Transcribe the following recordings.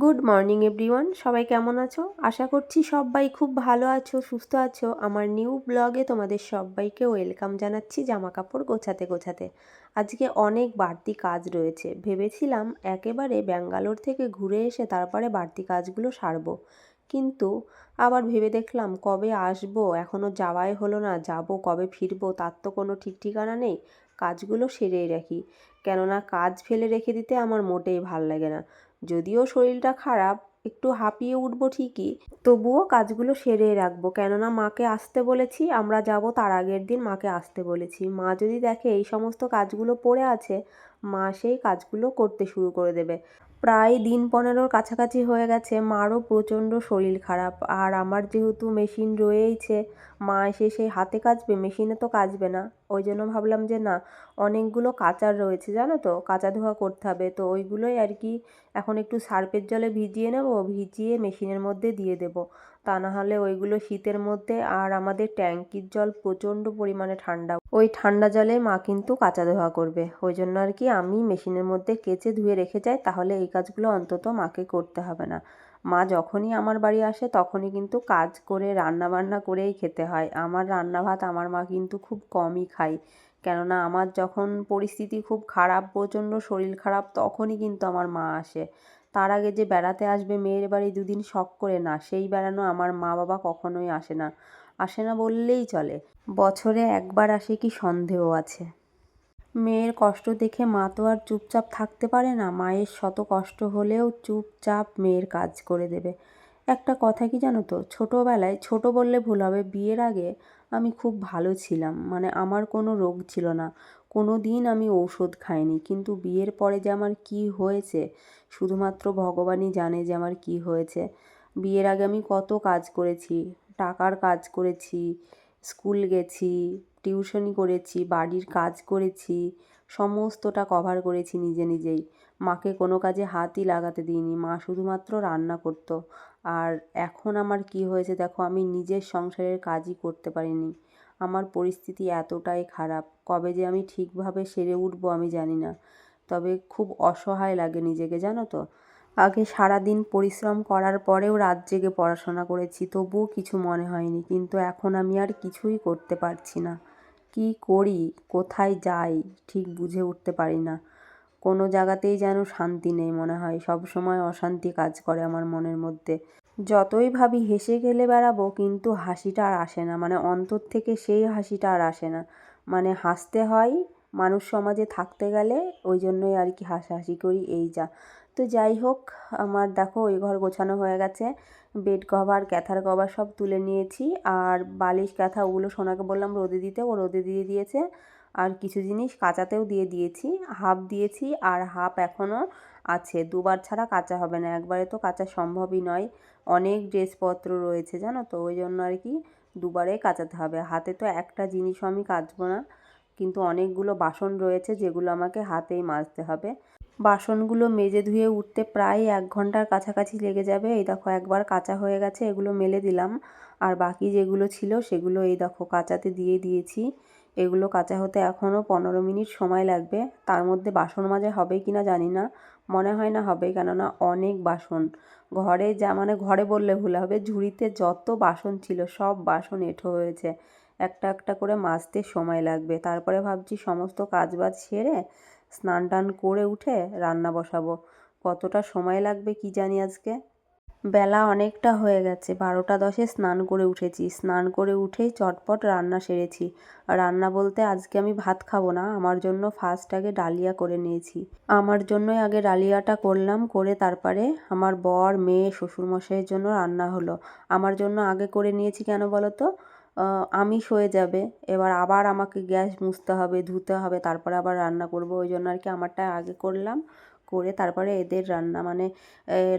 Good morning everyone সবাই কেমন আছো? আশা করছি সবাই খুব ভালো আছো, সুস্থ আছো। আমার নিউ ব্লগে তোমাদের সবাইকে ওয়েলকাম জানাচ্ছি জামা কাপড় গোছাতে গোছাতে। আজকে অনেক বাড়তি কাজ রয়েছে। ভেবেছিলাম একেবারে ব্যাঙ্গালোর থেকে ঘুরে এসে তারপরে বাড়তি কাজগুলো সারবো। কিন্তু আবার ভেবে দেখলাম, কবে আসব? এখনও যাওয়াই হলো না। যাব, কবে ফিরবো? তার তো কোনো ঠিক ঠিকানা নেই। কাজগুলো সেরেই রাখি। কেননা কাজ ফেলে রেখে দিতে আমার মোটেই ভালো লাগে না। যদিও শরীরটা খারাপ, একটু হাঁপিয়ে উঠবো ঠিকই, তবুও কাজগুলো সেরে রাখব। কেননা মাকে আসতে বলেছি, আমরা যাব তার আগের দিন মাকে আসতে বলেছি। মা যদি দেখে এই সমস্ত কাজগুলো পড়ে আছে মা সেই কাজগুলো করতে শুরু করে দেবে। প্রায় দিন পনেরোর কাছাকাছি হয়ে গেছে, মারও প্রচণ্ড শরীর খারাপ। আর আমার যেহেতু মেশিন রয়েইছে, মা এসে সেই হাতে কাচবে, মেশিনে তো কাচবে না। ওই জন্য ভাবলাম যে না, অনেকগুলো কাচার রয়েছে, জানো তো? কাচা ধোয়া করতে হবে। তো ওইগুলোই আর কি এখন একটু সার্পের জলে ভিজিয়ে নেব, ভিজিয়ে মেশিনের মধ্যে দিয়ে দেব। তা না হলে ওইগুলো শীতের মধ্যে আর আমাদের ট্যাঙ্কির জল প্রচণ্ড পরিমাণে ঠান্ডা। ওই ঠান্ডা জলে মা কিন্তু কাঁচা ধোয়া করবে। ওই জন্য আর কি আমি মেশিনের মধ্যে কেচে ধুয়ে রেখে যাই, তাহলে এই কাজগুলো অন্তত মাকে করতে হবে না। মা যখনই আমার বাড়ি আসে, তখনই কিন্তু কাজ করে রান্না বান্না করেই খেতে হয়। আমার রান্না ভাত আমার মা কিন্তু খুব কমই খায়। কেননা আমার যখন পরিস্থিতি খুব খারাপ, প্রচণ্ড শরীর খারাপ, তখনই কিন্তু আমার মা আসে। তার আগে যে বেড়াতে আসবে মেয়ের বাড়ি দুদিন শখ করে না, সেই বেড়ানো আমার মা বাবা কখনোই আসে না। আসে না বললেই চলে। বছরে একবার আসে কি সন্দেহ আছে? মেয়ের কষ্ট দেখে মা তো আর চুপচাপ থাকতে পারে না। মায়ের শত কষ্ট হলেও চুপচাপ মেয়ের কাজ করে দেবে। একটা কথা কি জানো তো? ছোটোবেলায় ছোট বললে ভুল হবে। বিয়ের আগে আমি খুব ভালো ছিলাম। মানে আমার কোনো রোগ ছিল না। কোনো দিন আমি ঔষধ খাইনি। কিন্তু বিয়ের পরে যে আমার কি হয়েছে, শুধুমাত্র ভগবানই জানে যে আমার কি হয়েছে। বিয়ের আগে আমি কত কাজ করেছি, টাকার কাজ করেছি, স্কুল গেছি টিউশনি করেছি, বাড়ির কাজ করেছি, সমস্তটা কভার করেছি নিজে নিজেই। মাকে কোনো কাজে হাতই লাগাতে দিইনি, মা শুধুমাত্র রান্না করতো। আর এখন আমার কি হয়েছে দেখো, আমি নিজের সংসারের কাজই করতে পারিনি। আমার পরিস্থিতি এতটাই খারাপ। কবে যে আমি ঠিকভাবে সেরে উঠবো আমি জানি না। তবে খুব অসহায় লাগে নিজেকে, জানো তো। আগে সারাদিন পরিশ্রম করার পরেও রাত জেগে পড়াশোনা করেছি, তবুও কিছু মনে হয়নি। কিন্তু এখন আমি আর কিছুই করতে পারছি না। কি করি? কোথায় যাই? ঠিক বুঝে উঠতে পারি না। কোনো জায়গাতেই যেন শান্তি নেই মনে হয়। সব সময় অশান্তি কাজ করে আমার মনের মধ্যে। যতই ভাবি হেসে গেলে বেড়াবো, কিন্তু হাসিটা আর আসে না। মানে অন্তর থেকে সেই হাসিটা আর আসে না। মানে হাসতে হয়, মানুষ সমাজে থাকতে গেলে ওই জন্যই আর কি হাসাহাসি করি, এই যা। তো যাই হোক, আমার দেখো ওই ঘর গোছানো হয়ে গেছে। বেড কভার, ক্যাথার কভার সব তুলে নিয়েছি। আর বালিশ, ক্যাথা ওগুলো সোনাকে বললাম রোদে দিতে, ও রোদে দিয়ে দিয়েছে। আর কিছু জিনিস কাঁচাতেও দিয়ে দিয়েছি হাফ দিয়েছি আর হাফ এখনও আছে। দুবার ছাড়া কাঁচা হবে না, একবারে তো কাঁচা সম্ভবই নয়। অনেক ড্রেসপত্র রয়েছে, জানো তো? ওই জন্য আর কি দুবারে কাচাতে হবে। হাতে তো একটা জিনিসও আমি কাচবো না, কিন্তু অনেকগুলো বাসন রয়েছে যেগুলো আমাকে হাতেই মাজতে হবে। বাসনগুলো মেজে ধুয়ে উঠতে প্রায় এক ঘণ্টার কাছাকাছি লেগে যাবে। এই দেখো, একবার কাঁচা হয়ে গেছে, এগুলো মেলে দিলাম। আর বাকি যেগুলো ছিল সেগুলো এই দেখো কাঁচাতে দিয়ে দিয়েছি। এগুলো কাঁচা হতে এখনও পনেরো মিনিট সময় লাগবে। তার মধ্যে বাসন মাজা হবে কি না জানি না, মনে হয় না হবে কেননা অনেক বাসন। ঘরে যা মানে ঘরে বললে ভুল হবে, ঝুড়িতে যত বাসন ছিল সব বাসন এঁঠো হয়েছে। একটা একটা করে মাজতে সময় লাগবে। তারপরে ভাবছি সমস্ত কাজবাজ সেরে স্নান টান করে উঠে রান্না বসাবো। কতটা সময় লাগবে কি জানি আজকে? বেলা অনেকটা হয়ে গেছে, বারোটা দশে স্নান করে উঠেছি। স্নান করে উঠেই চটপট রান্না সেরেছি। রান্না বলতে আজকে আমি ভাত খাব না, আমার জন্য ফার্স্ট আগে ডালিয়া করে নিয়েছি। আমার জন্যই আগে ডালিয়াটা করলাম, করে তারপরে আমার বর, মেয়ে, শ্বশুরমশাইয়ের জন্য রান্না হলো। আমার জন্য আগে করে নিয়েছি কেন বলো তো আমিষ হয়ে যাবে, এবার আবার আমাকে গ্যাস মুছতে হবে, ধুতে হবে, তারপরে আবার রান্না করব, ওই জন্য আর কি আমারটা আগে করলাম। করে তারপরে এদের রান্না মানে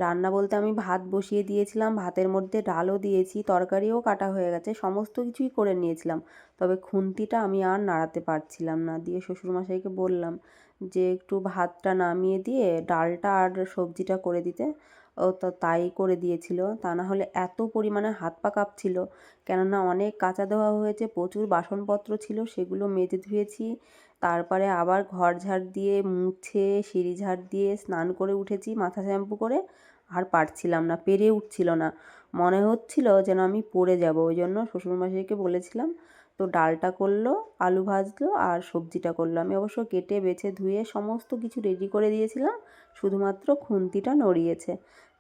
রান্না বলতে আমি ভাত বসিয়ে দিয়েছিলাম, ভাতের মধ্যে ডালও দিয়েছি, তরকারিও কাটা হয়ে গেছে, সমস্ত কিছুই করে নিয়েছিলাম। তবে খুন্তিটা আমি আর নাড়াতে পারছিলাম না, দিয়ে শ্বশুরমশাইকে বললাম যে একটু ভাতটা নামিয়ে দিয়ে ডালটা আর সবজিটা করে দিতে। ও তো তাই করে দিয়েছিল, তা না হলে এত পরিমাণে হাত পা কাঁপছিল। কেননা অনেক কাঁচা দেওয়া হয়েছে, প্রচুর বাসনপত্র ছিল, সেগুলো মেজে ধুয়েছি তারপরে আবার ঘর ঝাড় দিয়ে মুছে, সিঁড়ি ঝাড় দিয়ে স্নান করে উঠেছি মাথা শ্যাম্পু করে। আর পারছিলাম না, পেরে উঠছিল না। মনে হচ্ছিল যেন আমি পড়ে যাব, ওই জন্য শ্বশুরমশাইকে বলেছিলাম, তো ডালটা করল, আলু ভাজলো আর সবজিটা করল। আমি অবশ্য কেটে, বেছে, ধুয়ে সমস্ত কিছু রেডি করে দিয়েছিলাম, শুধুমাত্র খুন্তিটা নড়িয়েছে।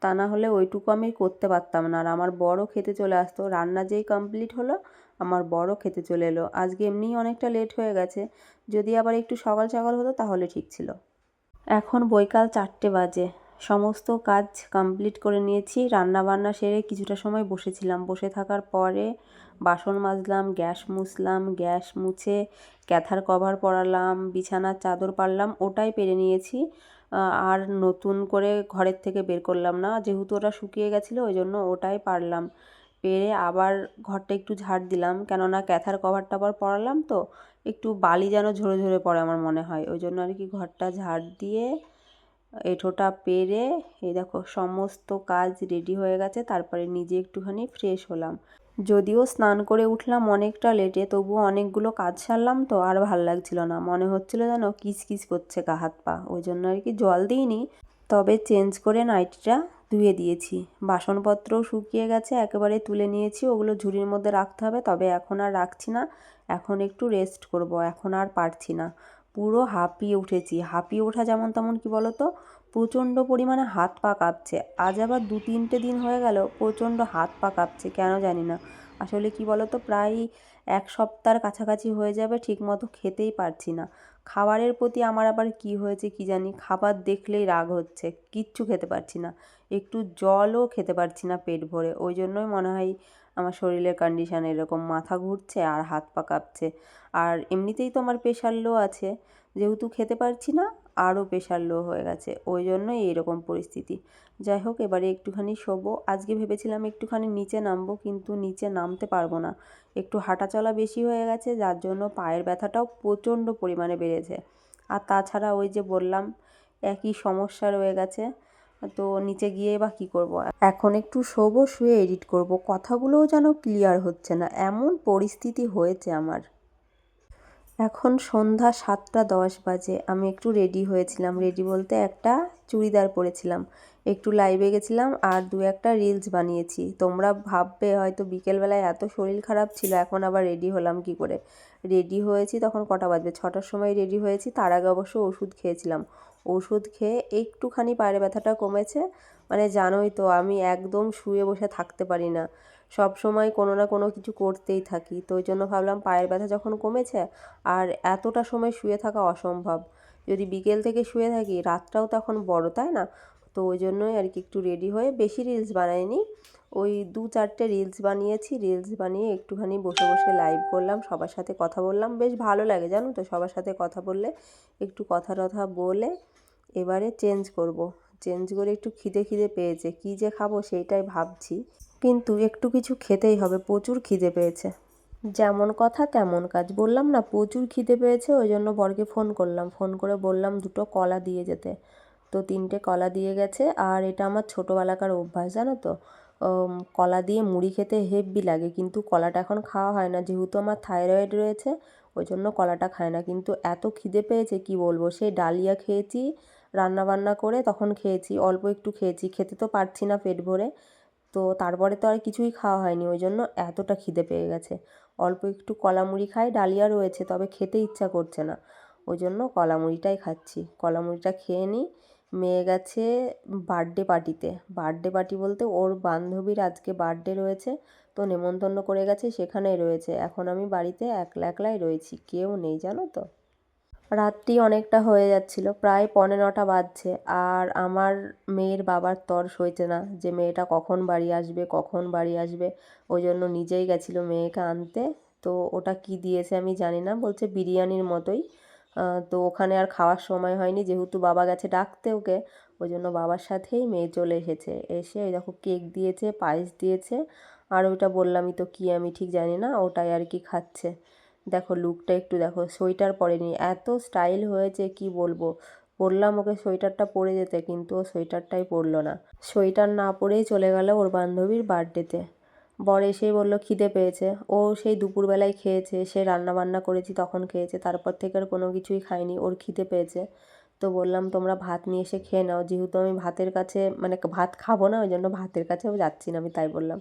তা না হলে ওইটুকু আমি করতে পারতাম না। আর আমার বড় খেতে চলে আসতো। রান্না যেই কমপ্লিট হলো আমার বড় খেতে চলে এলো। আজকে এমনিই অনেকটা লেট হয়ে গেছে। যদি আবার একটু সকাল সকাল হতো তাহলে ঠিক ছিল। এখন বৈকাল চারটে বাজে। সমস্ত কাজ কমপ্লিট করে নিয়েছি। রান্না বান্না সেরে কিছুটা সময় বসেছিলাম। বসে থাকার পরে বাসন মাজলাম, গ্যাস মুছলাম, গ্যাস মুছে ক্যাথার কভার পরালাম, বিছানার চাদর পারলাম, ওটাই পেরে নিয়েছি। আর নতুন করে ঘরের থেকে বের করলাম না। যেহেতু ওটা শুকিয়ে গেছিল, ওই জন্য ওটাই পারলাম। পেরে আবার ঘরটা একটু ঝাড় দিলাম। কেননা ক্যাথার কভারটা আবার পরালাম তো, একটু বালি যেন ঝরে ঝরে পড়ে আমার মনে হয়। ওই জন্য আর কি ঘরটা ঝাড় দিয়ে এঁঠোটা পেরে, এই দেখো সমস্ত কাজ রেডি হয়ে গেছে। তারপরে নিজে একটুখানি ফ্রেশ হলাম। যদিও স্নান করে উঠলাম অনেকটা লেটে তবুও অনেকগুলো কাজ সারলাম তো, আর ভালো লাগছিল না। মনে হচ্ছিল যেন কিস করছে গা হাত পা। ওই জন্য আর কি জল দিইনি। তবে চেঞ্জ করে নাইটিটা ধুয়ে দিয়েছি। বাসনপত্রও শুকিয়ে গেছে, একেবারে তুলে নিয়েছি। ওগুলো ঝুড়ির মধ্যে রাখতে হবে, তবে এখন আর রাখছি না। এখন একটু রেস্ট করব, এখন আর পারছি না। পুরো হাঁপিয়ে উঠেছি। হাঁপিয়ে ওঠা যেমন তেমন, কি বলতো? প্রচণ্ড পরিমাণে হাত পা কাঁপছে। আজ আবার দু তিনটে দিন হয়ে গেল, প্রচণ্ড হাত পা কাঁপছে, কেন জানি না। আসলে কি বলতো? প্রায় এক সপ্তাহের কাছাকাছি হয়ে যাবে, ঠিকমতো খেতেই পারছি না। খাবারের প্রতি আমার আবার কি হয়েছে, কি জানি? খাবার দেখলেই রাগ হচ্ছে, কিচ্ছু খেতে পারছি না। একটু জলও খেতে পারছি না পেট ভরে। ওই জন্যই মনে হয় আমার শরীরের কন্ডিশান এরকম, মাথা ঘুরছে আর হাত পা কাঁপছে। আর এমনিতেই তো আমার প্রেশার লো আছে, যেহেতু খেতে পারছি না, আরও প্রেশার লো হয়ে গেছে। ওই জন্যই এইরকম পরিস্থিতি। যাই হোক, এবারে একটুখানি শোবো। আজকে ভেবেছিলাম একটুখানি নিচে নামবো, কিন্তু নিচে নামতে পারব না। একটু হাঁটা চলা বেশি হয়ে গেছে, যার জন্য পায়ের ব্যথাটাও প্রচণ্ড পরিমাণে বেড়েছে। আর তাছাড়া ওই যে বললাম, একই সমস্যা রয়ে গেছে। তো নিচে গিয়ে বা কী করব? এখন একটু শোবো, শুয়ে এডিট করব। কথাগুলোও যেন ক্লিয়ার হচ্ছে না। এমন পরিস্থিতি হয়েছে আমার। এখন সন্ধ্যা সাতটা দশ বাজে। আমি একটু রেডি হয়েছিলাম। রেডি বলতে একটা চুড়িদার পরেছিলাম। একটু লাইভে গেছিলাম আর দু একটা রিলস বানিয়েছি। তোমরা ভাববে হয়তো বিকেলবেলায় এত শরীর খারাপ ছিল, এখন আবার রেডি হলাম কি করে? রেডি হয়েছি তখন কটা বাজবে? ছটার সময় রেডি হয়েছি। তার আগে অবশ্য ওষুধ খেয়েছিলাম। ওষুধ খেয়ে একটুখানি পায়ের ব্যথাটা কমেছে। মানে জানোই তো, আমি একদম শুয়ে বসে থাকতে পারি না। সব সময় কোনো না কোনো কিছু করতেই থাকি। তো ওই জন্য ভাবলাম পায়ের ব্যথা যখন কমেছে, আর এতটা সময় শুয়ে থাকা অসম্ভব। যদি বিকেল থেকে শুয়ে থাকি, রাতটাও তখন বড়, তাই না? তো ওই জন্যই আর কি একটু রেডি হয়ে বেশি রিলস বানাইনি। ওই দু চারটে রিলস বানিয়েছি। রিলস বানিয়ে একটুখানি বসে বসে লাইভ করলাম, সবার সাথে কথা বললাম। বেশ ভালো লাগে জানো তো, সবার সাথে কথা বললে, একটু কথা টথা বলে এবারে চেঞ্জ করব। চেঞ্জ করে একটু খিদে খিদে পেয়েছে। কী যে খাব সেইটাই ভাবছি। কিন্তু একটু কিছু খেতেই হবে, প্রচুর খিদে পেয়েছে। যেমন কথা তেমন কাজ। বললাম না, প্রচুর খিদে পেয়েছে, ওই জন্য বরকে ফোন করলাম। ফোন করে বললাম, দুটো কলা দিয়ে যেতে। তো তিনটে কলা দিয়ে গেছে। আর এটা আমার ছোটোবেলাকার অভ্যাস, জানো তো? কলা দিয়ে মুড়ি খেতে হেভি লাগে। কিন্তু কলাটা এখন খাওয়া হয় না। যেহেতু আমার থাইরয়েড রয়েছে, ওই জন্য কলাটা খায় না। কিন্তু এত খিদে পেয়েছে, কি বলব? সেই ডালিয়া খেয়েছি রান্না বান্না করে তখন খেয়েছি, অল্প একটু খেয়েছি। খেতে তো পারছি না পেট ভরে। তো তারপরে তো আর কিছুই খাওয়া হয়নি, ওই জন্য এতটা খিদে পেয়ে গেছে। অল্প একটু কলা মুড়ি খাই, ডালিয়া রয়েছে, তবে খেতে ইচ্ছা করছে না। ওই জন্য কলা মুড়িটাই খাচ্ছি। কলা মুড়িটা খেয়ে নিই। মেয়ে গেছে বার্থডে পার্টিতে। বার্থডে পার্টি বলতে ওর বান্ধবীর আজকে বার্থডে রয়েছে, তো নেমন্তন্ন করে গেছে, সেখানেই রয়েছে। এখন আমি বাড়িতে একলা একলাই রয়েছি, কেউ নেই, জানো তো? রাত্রি অনেকটা হয়ে যাচ্ছিল, প্রায় পৌনে নটা বাজছে। আর আমার মেয়ের বাবার তর সইছে না, যে মেয়েটা কখন বাড়ি আসবে, কখন বাড়ি আসবে, ওই জন্য নিজেই গেছিল মেয়েকে আনতে। তো ওটা কি দিয়েছে আমি জানি না, বলছে বিরিয়ানির মতোই। তো ওখানে আর খাওয়ার সময় হয়নি, যেহেতু বাবা গেছে ডাকতে ওকে, ওই জন্য বাবার সাথেই মেয়ে চলে এসেছে। এসে ওই দেখো কেক দিয়েছে, পায়েস দিয়েছে, আর ওইটা বললামই তো কি আমি ঠিক জানি না, ওটাই আর কি খাচ্ছে। দেখো লুকটা একটু দেখো সোয়েটার পরেনি। এত স্টাইল হয়েছে, কি বলব? বললাম ওকে সোয়েটারটা পরে যেতে, কিন্তু ও সোয়েটারটাই পরলো না। সোয়েটার না পরেই চলে গেল ওর বান্ধবীর বার্থডেতে বর এসেই বলল, খিদে পেয়েছে। ও সেই দুপুরবেলায় খেয়েছে, সে রান্না বান্না করেছি, তখন খেয়েছে। তারপর থেকে আর কোনো কিছুই খায়নি, ওর খিদে পেয়েছে। তো বললাম, তোমরা ভাত নিয়ে এসে খেয়ে নাও। যেহেতু আমি ভাতের কাছে মানে ভাত খাব না, ওই জন্য ভাতের কাছেও যাচ্ছি না, আমি তাই বললাম।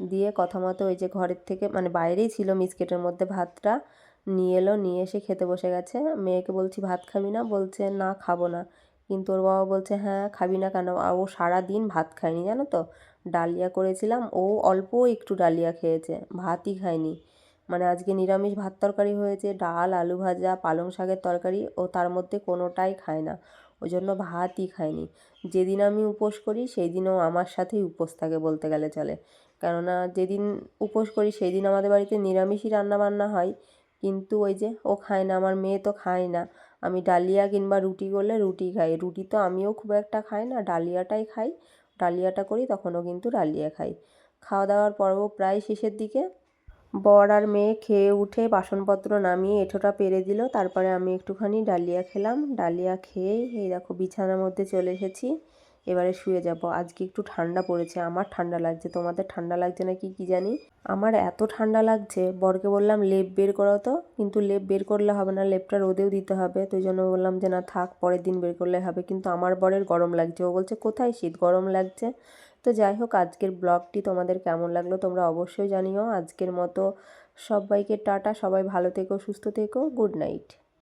দিয়ে কথা মতো ওই যে ঘরের থেকে মানে বাইরেই ছিল মিসকেটের মধ্যে ভাতটা, নিয়ে এলো, নিয়ে এসে খেতে বসে গেছে। মেয়েকে বলছি, ভাত খাবি না? বলছে, না, খাব না। কিন্তু ওর বাবা বলছে হ্যাঁ খাবি না কেন? আর ও সারা দিন ভাত খায়নি, জানো তো? ডালিয়া করেছিলাম, ও অল্প একটু ডালিয়া খেয়েছে, ভাতই খায়নি। মানে আজকে নিরামিষ ভাত তরকারি হয়েছে, ডাল, আলু ভাজা, পালং শাকের তরকারি, ও তার মধ্যে কোনোটাই খায় না। ওই জন্য ভাতই খায়নি। যেদিন আমি উপোস করি সেই দিনও আমার সাথেই উপোস থাকে বলতে গেলে চলে। কেননা যেদিন উপোস করি সেই দিন আমাদের বাড়িতে নিরামিষই রান্নাবান্না হয়। কিন্তু ওই যে ও খায় না, আমার মেয়ে তো খায় না। আমি ডালিয়া কিংবা রুটি করলে রুটি খাই। রুটি তো আমিও খুব একটা খাই না, ডালিয়াটাই খাই। ডালিয়াটা করি, তখনও কিন্তু ডালিয়া খাই। খাওয়া দাওয়ার পর্ব প্রায় শেষের দিকে। বর আর মেয়ে খেয়ে উঠে বাসনপত্র নামিয়ে এঁঠোটা পেরে দিল। তারপরে আমি একটুখানি ডালিয়া খেলাম। ডালিয়া খেয়েই এই দেখো বিছানার মধ্যে চলে এসেছি। এবারে শুয়ে যাব। আজকে একটু ঠান্ডা পড়েছে, আমার ঠান্ডা লাগছে। তোমাদের ঠান্ডা লাগছে না কি কি জানি? আমার এত ঠান্ডা লাগছে, বরকে বললাম, লেপ বের করো তো। কিন্তু লেপ বের করলে হবে না, লেপটা রোদেও দিতে হবে। তো জন্য বললাম যে, না থাক, পরের দিন বের করলে হবে। কিন্তু আমার বরের গরম লাগছে। ও বলছে, কোথায় শীত? গরম লাগছে? তো যাই হোক, আজকের ব্লগটি তোমাদের কেমন লাগল তোমরা অবশ্যই জানিও। আজকের মতো সবাইকে টাটা, সবাই ভালো থেকো, সুস্থ থেকো, গুড নাইট।